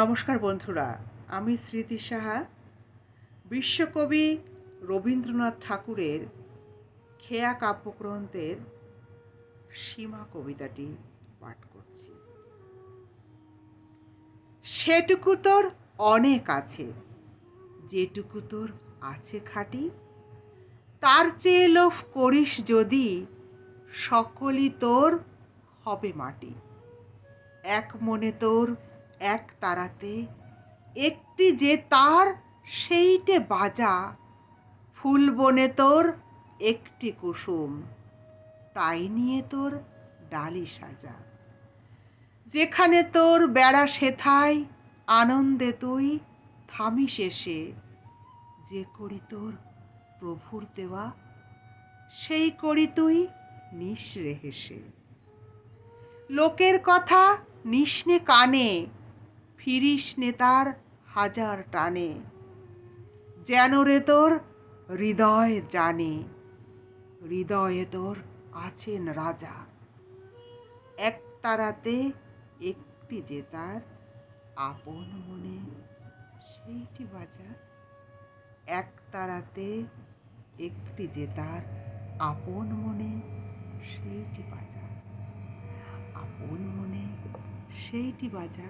নমস্কার বন্ধুরা, আমি স্মৃতি সাহা। বিশ্বকবি রবীন্দ্রনাথ ঠাকুরের খেয়া কাব্যগ্রন্থের সীমা কবিতাটি পাঠ করছি। সেটুকু তোর অনেক আছে, যেটুকু তোর আছে খাঁটি। তার চেয়ে লোভ করিস যদি সকলই তোর হবে মাটি। এক মনে তোর এক তারাতে, একটি যে তার, সেইটে বাজা। ফুল বনে তোর একটি কুসুম, তাই নিয়ে তোর ডালি সাজা। যেখানে তোর বেড়া সেথায়, আনন্দে তুই থামি শেষে। যে করি তোর প্রভুর দেওয়া, সেই করি তুই নিঃশ্রে হেসে। লোকের কথা নিষ্নে কানে ফিরিস নে তার হাজার টানে, যেন রে তোর হৃদয় জানে, হৃদয়ে তোর আছেন রাজা। এক তারাতে একটি যে তার আপন মনে, সেইটি বাজা। এক তারাতে একটি যে তার আপন মনে, সেইটি বাজা। আপন মনে, সেইটি বাজা।